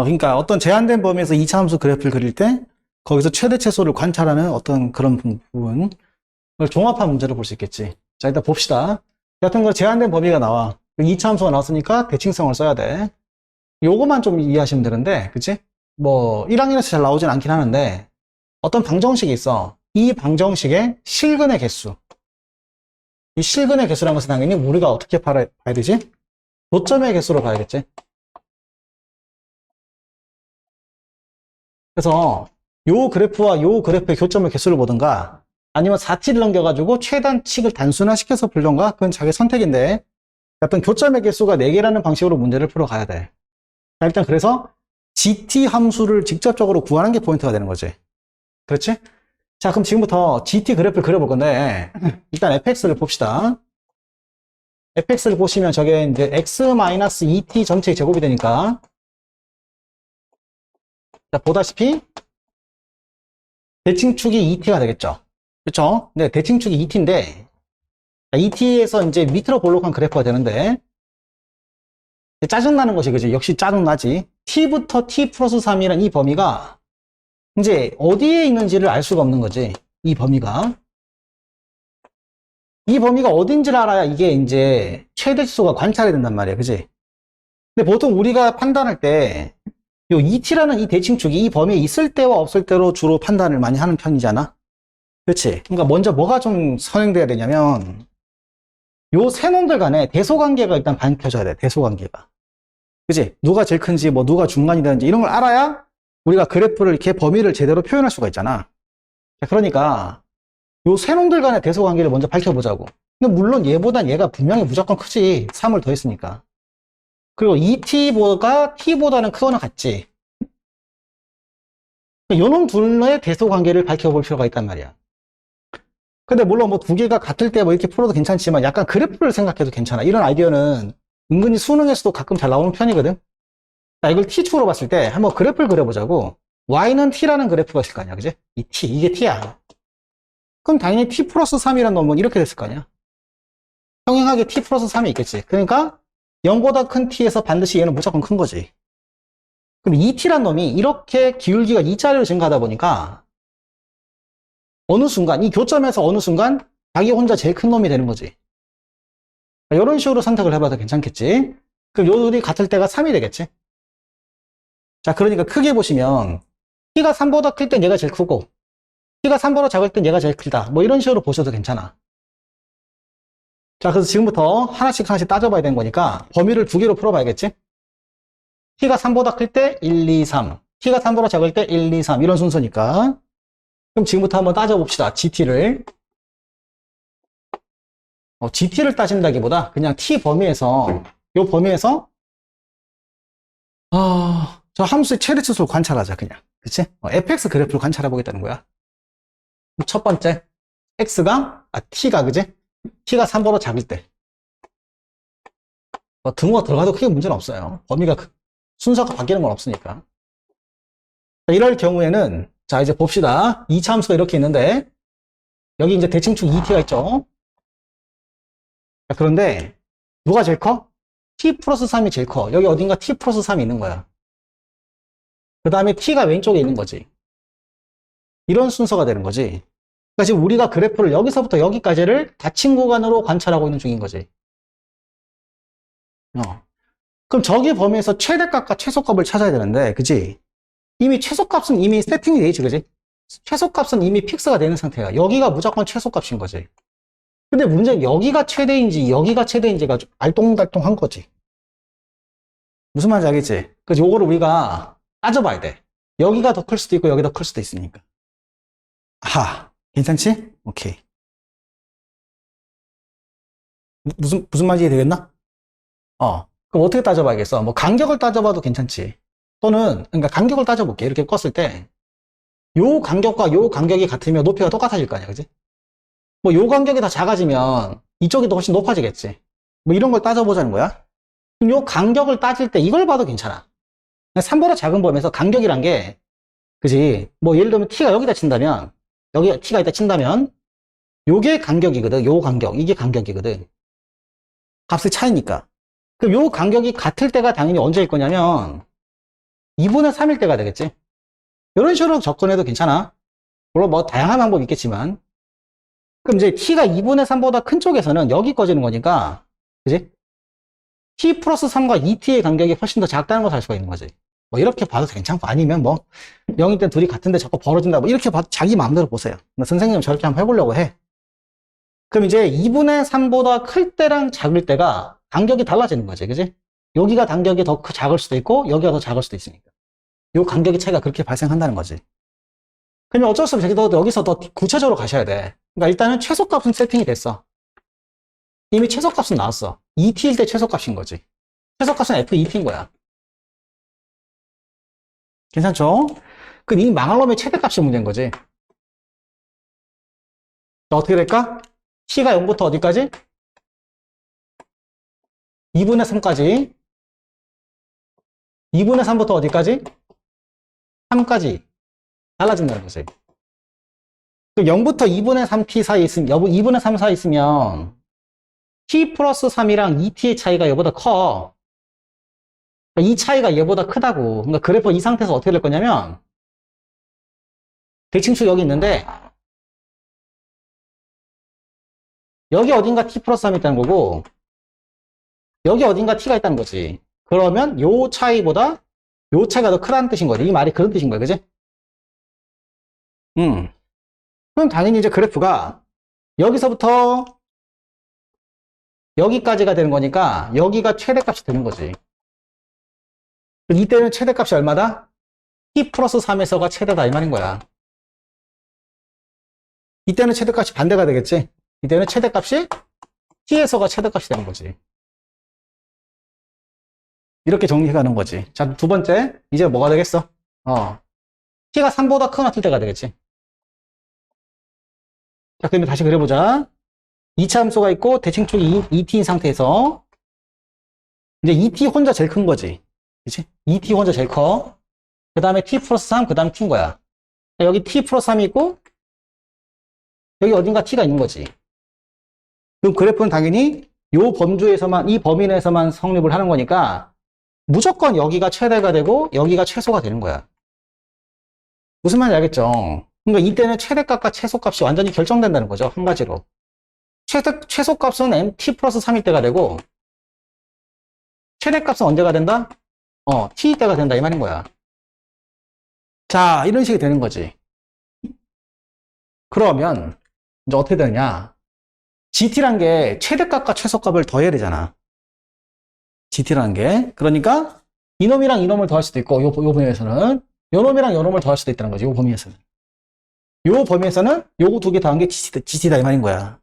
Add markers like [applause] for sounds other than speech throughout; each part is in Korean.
어, 그러니까 어떤 제한된 범위에서 2차 함수 그래프를 그릴 때 거기서 최대 최소를 관찰하는 어떤 그런 부분 을 종합한 문제로 볼 수 있겠지. 자, 일단 봅시다. 같은 거 제한된 범위가 나와. 2차 함수가 나왔으니까 대칭성을 써야 돼. 요거만 좀 이해하시면 되는데, 그치? 뭐, 1학년에서 잘 나오진 않긴 하는데, 어떤 방정식이 있어. 이 방정식의 실근의 개수. 이 실근의 개수라는 것은 당연히 우리가 어떻게 봐야, 되지? 도점의 개수로 봐야겠지? 그래서 요 그래프와 요 그래프의 교점의 개수를 보든가 아니면 4t를 넘겨가지고 최단칙을 단순화시켜서 풀던가 그건 자기 선택인데 어떤 교점의 개수가 4개라는 방식으로 문제를 풀어가야 돼. 자, 일단 그래서 GT 함수를 직접적으로 구하는 게 포인트가 되는 거지. 그렇지? 자, 그럼 지금부터 GT 그래프를 그려볼 건데 [clears throat] 일단 fx를 봅시다. fx를 보시면 저게 이제 x-2t 전체의 제곱이 되니까 자, 보다시피 대칭축이 2t가 되겠죠. 그쵸? 네, 대칭축이 2t인데 2t에서 이제 밑으로 볼록한 그래프가 되는데 짜증나는 것이 그지? 역시 짜증나지. t부터 t 플러스 3이라는 이 범위가 이제 어디에 있는지를 알 수가 없는 거지. 이 범위가. 이 범위가 어딘지를 알아야 이게 이제 최대 지수가 관찰이 된단 말이야. 그지? 근데 보통 우리가 판단할 때, 요 2t라는 이 대칭축이 이 범위에 있을 때와 없을 때로 주로 판단을 많이 하는 편이잖아. 그렇지? 그러니까 먼저 뭐가 좀 선행돼야 되냐면, 요 세 놈들 간에 대소관계가 일단 밝혀져야 돼. 대소관계가. 그지? 누가 제일 큰지, 뭐 누가 중간이 되는지 이런 걸 알아야 우리가 그래프를 이렇게 범위를 제대로 표현할 수가 있잖아. 자, 그러니까 요 세 놈들 간의 대소관계를 먼저 밝혀보자고. 근데 물론 얘보단 얘가 분명히 무조건 크지. 3을 더했으니까. 그리고 2t보다 t보다는 크거나 같지. 요놈 둘의 대소 관계를 밝혀볼 필요가 있단 말이야. 근데 물론 뭐 두 개가 같을 때 뭐 이렇게 풀어도 괜찮지만 약간 그래프를 생각해도 괜찮아. 이런 아이디어는 은근히 수능에서도 가끔 잘 나오는 편이거든. 자, 이걸 t축으로 봤을 때 한번 그래프를 그려보자고. y는 t라는 그래프가 있을 거 아니야. 그지? 이 t, 이게 t야. 그럼 당연히 t 플러스 3이라는 놈은 이렇게 됐을 거 아니야. 평행하게 t 플러스 3이 있겠지. 그러니까 0보다 큰 t에서 반드시 얘는 무조건 큰 거지. 그럼 이 t란 놈이 이렇게 기울기가 2짜리로 증가하다 보니까 어느 순간, 이 교점에서 어느 순간 자기 혼자 제일 큰 놈이 되는 거지. 이런 식으로 선택을 해봐도 괜찮겠지. 그럼 요 둘이 같을 때가 3이 되겠지. 자, 그러니까 크게 보시면 t가 3보다 클 땐 얘가 제일 크고 t가 3보다 작을 땐 얘가 제일 크다. 뭐 이런 식으로 보셔도 괜찮아. 자, 그래서 지금부터 하나씩 하나씩 따져봐야 되는 거니까 범위를 두 개로 풀어봐야겠지? t가 3보다 클 때 1, 2, 3. t가 3보다 작을 때 1, 2, 3. 이런 순서니까. 그럼 지금부터 한번 따져봅시다. GT를. 어, GT를 따진다기보다 그냥 T 범위에서, 요 범위에서, 아, 저 함수의 최대 치수를 관찰하자, 그냥. 그치? 어, fx 그래프를 관찰해 보겠다는 거야. 첫 번째, x가, 아, t가, 그지? T가 3보다 작을 때. 뭐 등호가 들어가도 크게 문제는 없어요. 범위가, 크- 순서가 바뀌는 건 없으니까. 자, 이럴 경우에는, 자, 이제 봅시다. 2차 함수가 이렇게 있는데, 여기 이제 대칭축 2t가 있죠? 자, 그런데, 누가 제일 커? t 플러스 3이 제일 커. 여기 어딘가 t 플러스 3이 있는 거야. 그 다음에 t가 왼쪽에 있는 거지. 이런 순서가 되는 거지. 그러니까 지금 우리가 그래프를 여기서부터 여기까지를 닫힌 구간으로 관찰하고 있는 중인 거지. 어. 그럼 저기 범위에서 최대값과 최소값을 찾아야 되는데, 그지? 이미 최소값은 이미 세팅이 돼 있지, 그지? 최소값은 이미 픽스가 되는 상태야. 여기가 무조건 최소값인 거지. 근데 문제는 여기가 최대인지 여기가 최대인지가 좀 알똥달똥한 거지. 무슨 말인지 알겠지? 그래서 요거를 우리가 따져봐야 돼. 여기가 더 클 수도 있고 여기가 더클 수도 있으니까. 아, 괜찮지? 오케이. 무- 무슨 무슨 말인지 되겠나? 어. 그럼 어떻게 따져봐야겠어? 뭐 간격을 따져봐도 괜찮지. 또는 그러니까 간격을 따져볼게. 이렇게 껐을 때 요 간격과 요 간격이 같으면 높이가 똑같아질 거 아니야, 그지? 뭐 요 간격이 더 작아지면 이쪽이 더 훨씬 높아지겠지. 뭐 이런 걸 따져보자는 거야. 그럼 요 간격을 따질 때 이걸 봐도 괜찮아. 3보다 작은 범위에서 간격이란 게, 그지? 뭐 예를 들면 t가 여기다 친다면, 여기 t가 있다 친다면, 요게 간격이거든. 요 간격. 이게 간격이거든. 값의 차이니까. 그럼 요 간격이 같을 때가 당연히 언제일 거냐면, 2분의 3일 때가 되겠지. 이런 식으로 접근해도 괜찮아. 물론 뭐 다양한 방법이 있겠지만. 그럼 이제 t가 2분의 3보다 큰 쪽에서는 여기 꺼지는 거니까, 그지? t 플러스 3과 2t의 간격이 훨씬 더 작다는 걸알 수가 있는 거지. 뭐 이렇게 봐도 괜찮고 아니면 뭐 0일 때 둘이 같은데 자꾸 벌어진다 뭐 이렇게 봐도 자기 마음대로 보세요. 근데 선생님은 저렇게 한번 해보려고 해. 그럼 이제 2분의 3보다 클 때랑 작을 때가 간격이 달라지는 거지. 그지? 여기가 간격이 더 크- 작을 수도 있고 여기가 더 작을 수도 있으니까. 요 간격의 차이가 그렇게 발생한다는 거지. 그러면 어쩔 수 없이 너 여기서 더 구체적으로 가셔야 돼. 그러니까 일단은 최소값은 세팅이 됐어. 이미 최소값은 나왔어. 2t일 때 최소값인 거지. 최소값은 f2t인 거야. 괜찮죠? 그 이미 망할 놈의 최대값이 문제인 거지. 자, 어떻게 될까? t가 0부터 어디까지? 2분의 3까지. 2분의 3부터 어디까지? 3까지. 달라진다는 거지. 그 0부터 2분의 3t 사이에 있으면, 2분의 3 사이에 있으면, t 플러스 3이랑 2t의 차이가 얘보다 커. 이 차이가 얘보다 크다고. 그러니까 그래프 이 상태에서 어떻게 될 거냐면, 대칭축 여기 있는데, 여기 어딘가 t 플러스 3이 있다는 거고, 여기 어딘가 t가 있다는 거지. 그러면 요 차이보다 요 차이가 더 크다는 뜻인 거지. 이 말이 그런 뜻인 거야. 그지? 음. 그럼 당연히 이제 그래프가 여기서부터 여기까지가 되는 거니까 여기가 최대값이 되는 거지. 이때는 최대값이 얼마다? t 플러스 3에서가 최대다 이 말인 거야. 이때는 최대값이 반대가 되겠지. 이때는 최대값이 t에서가 최대값이 되는 거지. 이렇게 정리해 가는 거지. 자, 두 번째. 이제 뭐가 되겠어? 어. t가 3보다 크거나 클 때가 되겠지. 자, 그러면 다시 그려보자. 2차 함수가 있고 대칭축이 2t인 상태에서 이제 2t 혼자 제일 큰 거지. 그치? 2t 혼자 제일 커. 그 다음에 t 플러스 3, 그 다음에 t인 거야. 여기 t 플러스 3이 있고 여기 어딘가 t가 있는 거지. 그럼 그래프는 당연히 요 범주에서만, 이 범위 내에서만 성립을 하는 거니까 무조건 여기가 최대가 되고 여기가 최소가 되는 거야. 무슨 말인지 알겠죠? 그러니까 이때는 최대값과 최소값이 완전히 결정된다는 거죠. 한 가지로. 최대, 최소값은 mt 플러스 3일 때가 되고 최대값은 언제가 된다? 어, t 때가 된다 이 말인 거야. 자, 이런 식이 되는 거지. 그러면 이제 어떻게 되느냐? GT란 게 최대값과 최소값을 더해야 되잖아. GT라는 게. 그러니까 이놈이랑 이놈을 더할 수도 있고 요, 요 범위에서는 요놈이랑 요놈을 더할 수도 있다는 거지. 요 범위에서는. 요 범위에서는 요거 두 개 더한 게 GT, GT다 이 말인 거야.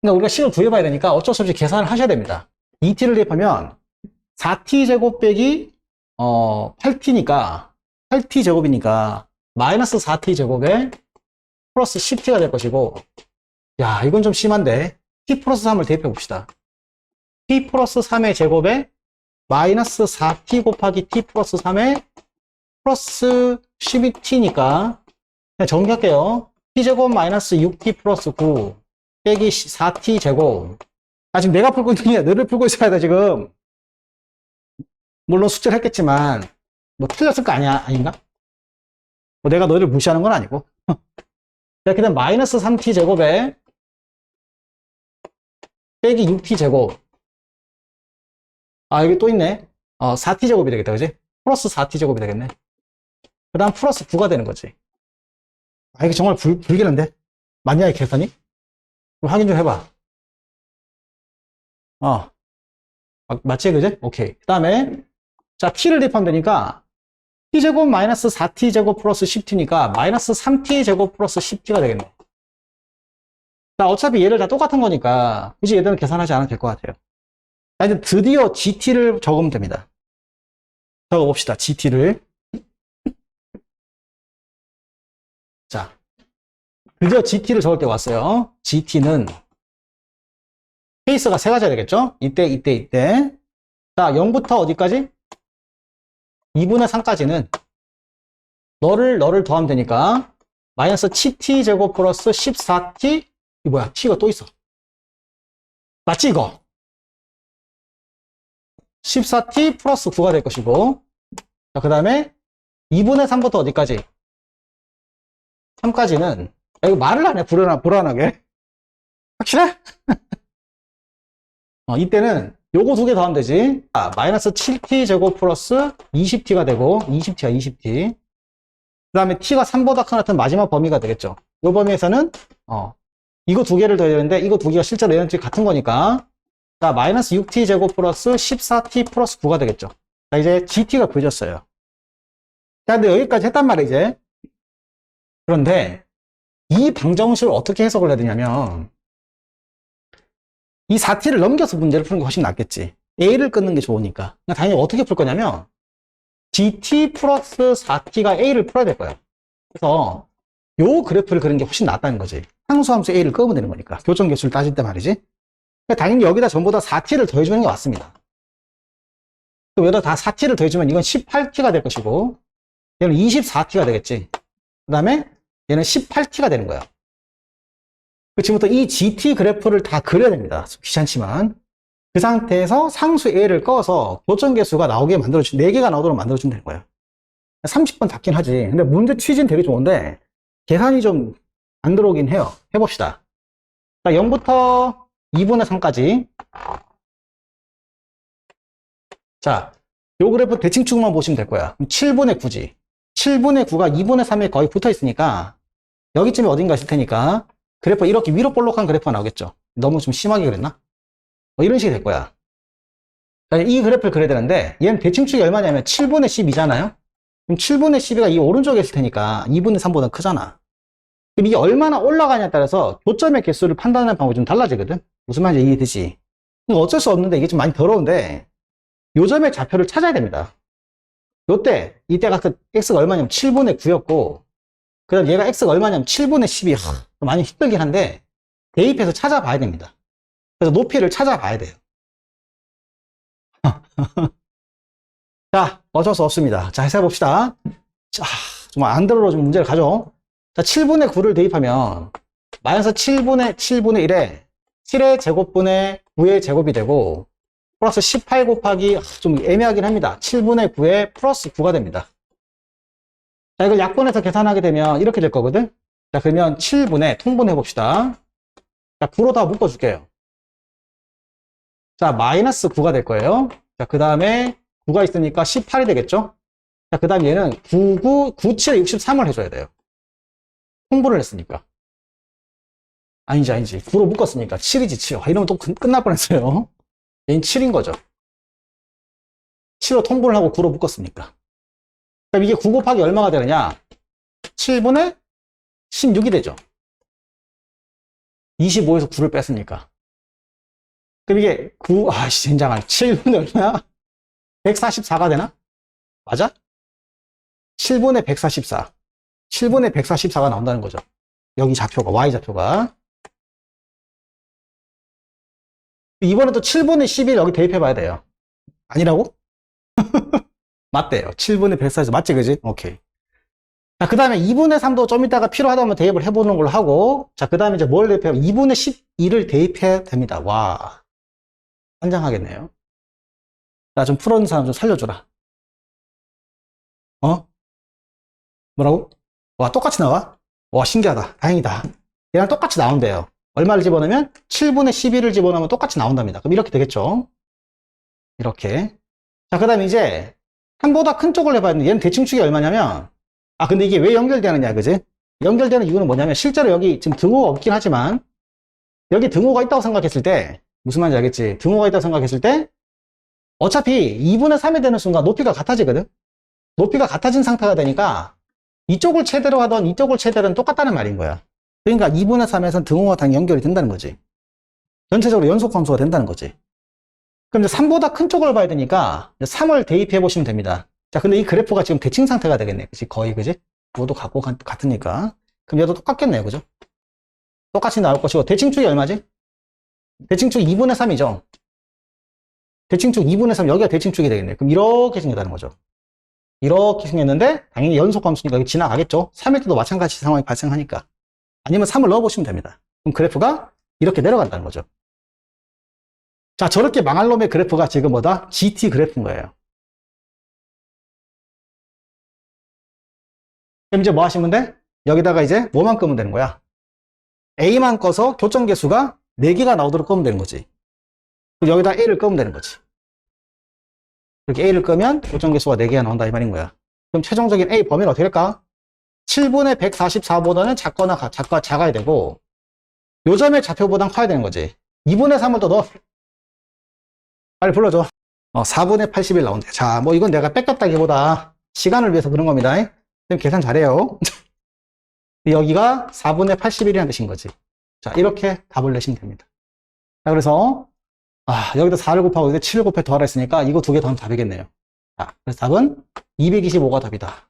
그러니까 우리가 식을 구해봐야 되니까 어쩔 수 없이 계산을 하셔야 됩니다. 2t를 대입하면 4t 제곱 빼기 어 8t니까 8t 제곱이니까 마이너스 4t 제곱에 플러스 10t가 될 것이고 야 이건 좀 심한데 t 플러스 3을 대입해 봅시다. t 플러스 3의 제곱에 마이너스 4t 곱하기 t 플러스 3의 플러스 12t니까 그냥 정리할게요. t제곱 마이너스 6t 플러스 9 빼기 4t 제곱 아 지금 내가 풀고 있는 게 너를 풀고 있어야 돼 지금 물론 숙제를 했겠지만 뭐 틀렸을 거 아니야 아닌가? 뭐 내가 너를 무시하는 건 아니고. [laughs] 이렇게 되면 마이너스 3t 제곱에 빼기 6t 제곱. 아 여기 또 있네. 어 4t 제곱이 되겠다 그지? 플러스 4t 제곱이 되겠네. 그 다음 플러스 9가 되는 거지. 아 이게 정말 불, 불길한데? 맞냐 이 계산이? 확인 좀 해봐. 어. 아, 맞지 그지? 오케이. 그 다음에 자 t를 대입하면 되니까 t제곱 마이너스 4t제곱 플러스 10t니까 마이너스 3t제곱 플러스 10t가 되겠네 자 어차피 얘를 다 똑같은 거니까 굳이 얘들은 계산하지 않아도 될 것 같아요 자 이제 드디어 gt를 적으면 됩니다 적어봅시다 gt를 자 드디어 gt를 적을 때 왔어요 gt는 케이스가 세 가지가 되겠죠? 이때, 이때, 이때. 자, 0부터 어디까지? 2분의 3까지는 너를, 너를 더하면 되니까 마이너스 7t 제곱 플러스 14t 이 뭐야? t가 또 있어. 맞지 이거? 14t 플러스 9가 될 것이고 자, 그 다음에 2분의 3부터 어디까지? 3까지는, 야, 이거 말을 안 해, 불안하, 불안하게. 확실해? [laughs] 어, 이때는 요거 두 개 더하면 되지. 아, 마이너스 7t 제곱 플러스 20t가 되고, 20t야, 20t. 그 다음에 t가 3보다 큰 같은 마지막 범위가 되겠죠. 요 범위에서는, 어, 이거 두 개를 더해야 되는데, 이거 두 개가 실제로 얘네들이 같은 거니까, 자, 마이너스 6t 제곱 플러스 14t 플러스 9가 되겠죠. 자, 이제 gt가 구해졌어요. 자, 근데 여기까지 했단 말이야, 이제. 그런데, 이 방정식을 어떻게 해석을 해야 되냐면, 이 4t를 넘겨서 문제를 푸는 게 훨씬 낫겠지. a를 끊는 게 좋으니까. 그러니까 당연히 어떻게 풀 거냐면, gt 플러스 4t가 a를 풀어야 될 거야. 그래서, 요 그래프를 그리는 게 훨씬 낫다는 거지. 상수함수 a를 끄면 되는 거니까. 교정 개수를 따질 때 말이지. 그러니까 당연히 여기다 전부 다 4t를 더해주는 게 맞습니다. 그럼 여기다 다 4t를 더해주면 이건 18t가 될 것이고, 얘는 24t가 되겠지. 그 다음에 얘는 18t가 되는 거야. 그 지금부터 이 GT 그래프를 다 그려야 됩니다. 귀찮지만. 그 상태에서 상수 A를 꺼서 교점 개수가 나오게 만들어주, 4개가 나오도록 만들어주면 되는 거예요. 30번 답긴 하지. 근데 문제 취지는 되게 좋은데, 계산이 좀 안 들어오긴 해요. 해봅시다. 자, 0부터 2분의 3까지. 자, 요 그래프 대칭축만 보시면 될 거야. 7분의 9지. 7분의 9가 2분의 3에 거의 붙어 있으니까, 여기쯤에 어딘가 있을 테니까, 그래프 이렇게 위로 볼록한 그래프가 나오겠죠. 너무 좀 심하게 그랬나? 뭐 이런 식이 될 거야. 자, 이 그래프를 그려야 되는데 얘는 대칭축이 얼마냐면 7분의 10이잖아요. 그럼 7분의 12가 이 오른쪽에 있을 테니까 2분의 3보다 크잖아. 그럼 이게 얼마나 올라가냐에 따라서 교점의 개수를 판단하는 방법이 좀 달라지거든. 무슨 말인지 이해되지? 어쩔 수 없는데 이게 좀 많이 더러운데 요점의 좌표를 찾아야 됩니다. 요때 이때가 그 x가 얼마냐면 7분의 9였고 그 다음 얘가 x가 얼마냐면 7분의 10이 하, 많이 힘들긴 한데 대입해서 찾아봐야 됩니다. 그래서 높이를 찾아봐야 돼요. [laughs] 자, 어쩔 수 없습니다. 자, 해봅시다. 자, 정말 안 들어오면 문제를 가져. 자, 7분의 9를 대입하면 마이너스 7분의 7분의 1에 7의 제곱분의 9의 제곱이 되고 플러스 18 곱하기 좀 애매하긴 합니다. 7분의 9에 플러스 9가 됩니다. 자, 이걸 약분해서 계산하게 되면 이렇게 될 거거든? 자, 그러면 7분의 통분해 봅시다. 자, 9로 다 묶어 줄게요. 자, 마이너스 9가 될 거예요. 자, 그 다음에 9가 있으니까 18이 되겠죠? 자, 그 다음 얘는 99, 97에 63을 해줘야 돼요. 통분을 했으니까. 아니지, 아니지. 9로 묶었으니까 7이지, 7. 아, 이러면 또 끝- 끝날 뻔했어요. 얘는 7인 거죠. 7로 통분을 하고 9로 묶었으니까. 그럼 이게 9 곱하기 얼마가 되느냐? 7분의 16이 되죠. 25에서 9를 뺐으니까. 그럼 이게 9, 아씨, 젠장할. 7분의 얼마야? 144가 되나? 맞아? 7분의 144. 7분의 144가 나온다는 거죠. 여기 좌표가, Y 좌표가. 이번에 또 7분의 11 여기 대입해 봐야 돼요. 아니라고? [laughs] 맞대요. 7분의 144. 맞지, 그지? 오케이. 자, 그 다음에 2분의 3도 좀 이따가 필요하다면 대입을 해보는 걸로 하고, 자, 그 다음에 이제 뭘 대입해요? 2분의 12를 대입해야 됩니다. 와. 환장하겠네요. 나 좀 풀어는 사람 좀 살려줘라. 어? 뭐라고? 와, 똑같이 나와? 와, 신기하다. 다행이다. 얘랑 똑같이 나온대요. 얼마를 집어넣으면? 7분의 12를 집어넣으면 똑같이 나온답니다. 그럼 이렇게 되겠죠? 이렇게. 자, 그 다음에 이제, 한보다 큰 쪽을 해봐야 되는데, 얘는 대칭축이 얼마냐면, 아, 근데 이게 왜 연결되느냐, 그지? 연결되는 이유는 뭐냐면, 실제로 여기 지금 등호가 없긴 하지만, 여기 등호가 있다고 생각했을 때, 무슨 말인지 알겠지? 등호가 있다고 생각했을 때, 어차피 2분의 3이 되는 순간 높이가 같아지거든? 높이가 같아진 상태가 되니까, 이쪽을 최대로 하던 이쪽을 최대로 는 똑같다는 말인 거야. 그러니까 2분의 3에서는 등호가 당연히 연결이 된다는 거지. 전체적으로 연속 함수가 된다는 거지. 그럼 이제 3보다 큰 쪽을 봐야 되니까 3을 대입해 보시면 됩니다. 자, 근데 이 그래프가 지금 대칭 상태가 되겠네. 그치? 거의, 그지? 갖고 가- 같으니까. 그럼 얘도 똑같겠네요. 그죠? 똑같이 나올 것이고, 대칭축이 얼마지? 대칭축 2분의 3이죠? 대칭축 2분의 3, 여기가 대칭축이 되겠네. 그럼 이렇게 생겼다는 거죠. 이렇게 생겼는데, 당연히 연속 함수니까 여기 지나가겠죠? 3일 때도 마찬가지 상황이 발생하니까. 아니면 3을 넣어보시면 됩니다. 그럼 그래프가 이렇게 내려간다는 거죠. 자, 저렇게 망할 놈의 그래프가 지금 뭐다? GT 그래프인 거예요. 그럼 이제 뭐 하시면 돼? 여기다가 이제 뭐만 끄면 되는 거야? A만 꺼서 교점 개수가 4개가 나오도록 끄면 되는 거지. 여기다 A를 끄면 되는 거지. 이렇게 A를 끄면 교점 개수가 4개가 나온다 이 말인 거야. 그럼 최종적인 A 범위는 어떻게 될까? 7분의 144보다는 작거나 가- 작가, 작아야 되고 요점의 좌표보단 커야 되는 거지. 2분의 3을 더 넣어. 빨리 불러줘. 어, 4분의 81 나온대. 자, 뭐 이건 내가 뺏겼다기보다 시간을 위해서 그런 겁니다. 계산 잘해요. 여기가 4분의 81이라는 뜻인 거지. 자, 이렇게 답을 내시면 됩니다. 자, 그래서 아, 여기다 4를 곱하고 여기다 7을 곱해 더하라 했으니까 이거 두 개 더하면 답이겠네요. 자, 그래서 답은 225가 답이다.